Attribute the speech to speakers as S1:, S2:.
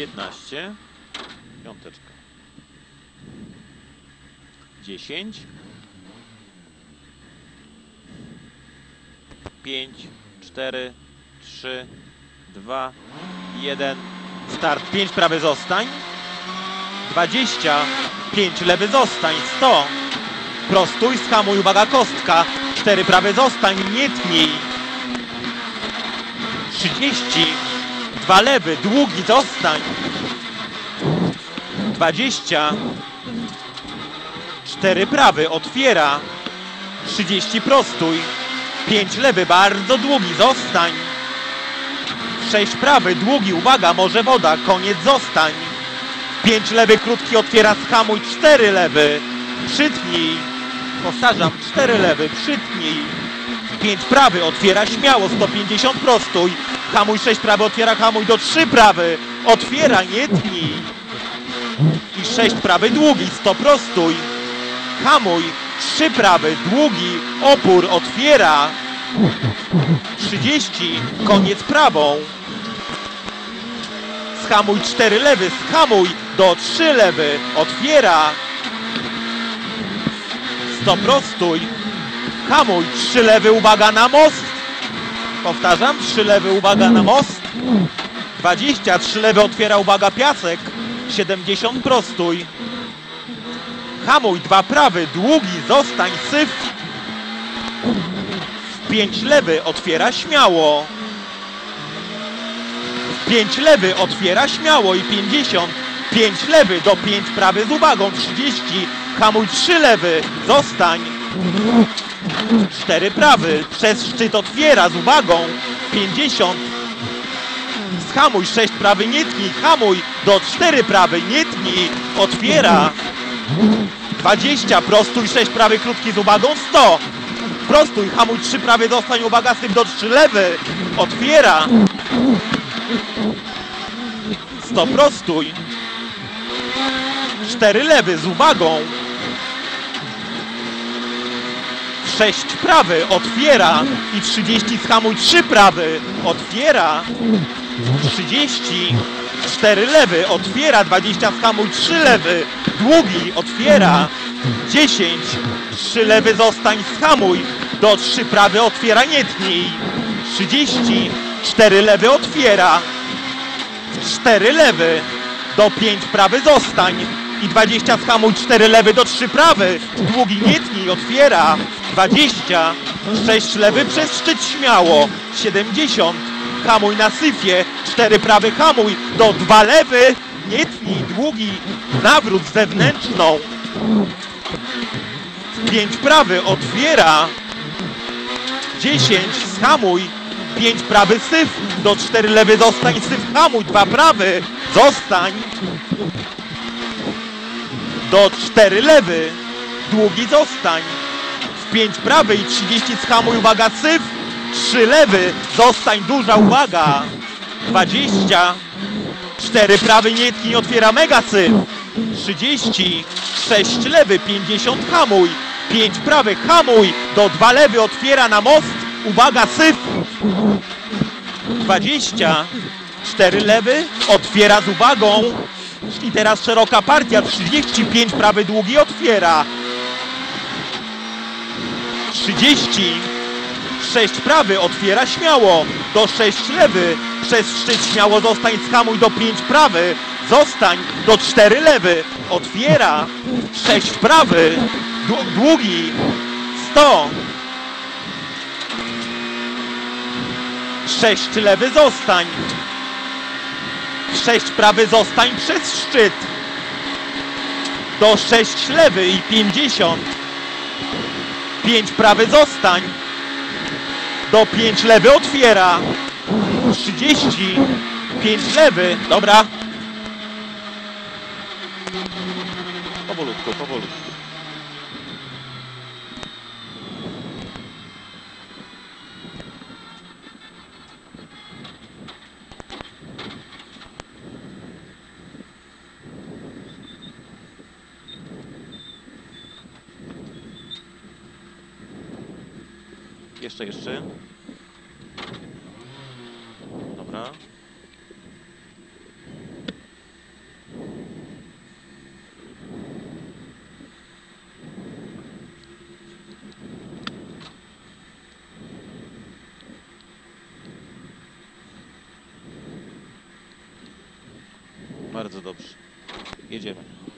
S1: 15. Piąteczka. 10. 5, 4, 3, 2, 1. Start 5 prawy zostań. 20. 5 lewy zostań. 100. Prostuj, skamuj, uwaga, kostka. 4 prawy zostań, nie tnij. 30. 2 lewy, długi, zostań. 20. 4 prawy, otwiera. 30 prostuj. 5 lewy, bardzo długi, zostań. 6 prawy, długi, uwaga, może woda, koniec, zostań. 5 lewy, krótki, otwiera, skamuj, 4 lewy, przytnij. Powtarzam, 4 lewy, przytnij. 5 prawy, otwiera śmiało, 150 prostuj. Hamuj 6 prawy, otwiera, hamuj do 3 prawy. Otwiera, nie tnij. I 6 prawy, długi, 100 prostuj. Hamuj, 3 prawy, długi, opór, otwiera. 30, koniec prawą. Schamuj 4 lewy, schamuj do 3 lewy, otwiera. 100 prostuj. Hamuj, 3 lewy, uwaga na most. Powtarzam, 3 lewy, uwaga na most. 20, 3 lewy, otwiera, uwaga, piasek. 70 prostuj. Hamuj, 2 prawy, długi, zostań, syf. 5 lewy, otwiera śmiało. 5 lewy, otwiera śmiało i 50. 5 lewy do 5 prawy z uwagą, 30. Hamuj 3 lewy, zostań. 4 prawy, przez szczyt otwiera z uwagą, 50. Schamuj 6 prawy, nie tnij, hamuj do 4 prawy, nie tnij, otwiera. 20, prostuj 6 prawy, krótki z uwagą, 100. Prostuj, hamuj 3 prawy, dostań, uwaga, syp do 3 lewy, otwiera. 100 prostuj. 4 lewy z uwagą. 6 prawy, otwiera. I 30 schamuj 3 prawy, otwiera. 30. 4 lewy, otwiera. 20 schamuj 3 lewy, długi, otwiera. 10. 3 lewy, zostań, schamuj. Do 3 prawy, otwiera, nie tnij. 30. 4 lewy, otwiera. 4 lewy do 5 prawy zostań i 20 schamuj 4 lewy do 3 prawy długi nie tnij otwiera 20 6 lewy przez szczyt śmiało. 70 hamuj na syfie. 4 prawy hamuj. Do 2 lewy. Nie tnij długi. Nawrót zewnętrzną. 5 prawy otwiera. 10 schamuj. 5 prawy syf, do 4 lewy zostań, syf. Hamuj, 2 prawy, zostań. Do 4 lewy, długi zostań. W 5 prawy i 30 schamuj, uwaga, syf. 3 lewy, zostań, duża uwaga. 20. 4 prawy, nie tknij, otwiera mega syf. 30. 6 lewy, 50 hamuj. 5 prawy, hamuj. Do 2 lewy, otwiera na most. Uwaga, syf. 20. 4 lewy, otwiera z uwagą. I teraz szeroka partia, 35 prawy długi otwiera. 30. 6 prawy, otwiera śmiało. Do 6 lewy, przez szczyt śmiało zostań, skamuj do 5 prawy. Zostań do 4 lewy, otwiera. 6 prawy, dłu- długi. 100. 6 lewy zostań. 6 prawy zostań przez szczyt. Do 6 lewy i 50. 5 prawy zostań. Do 5 lewy otwiera. 30. 5 lewy. Dobra. Powolutku, powolutku. Jeszcze, jeszcze. Dobra. Bardzo dobrze. Jedziemy.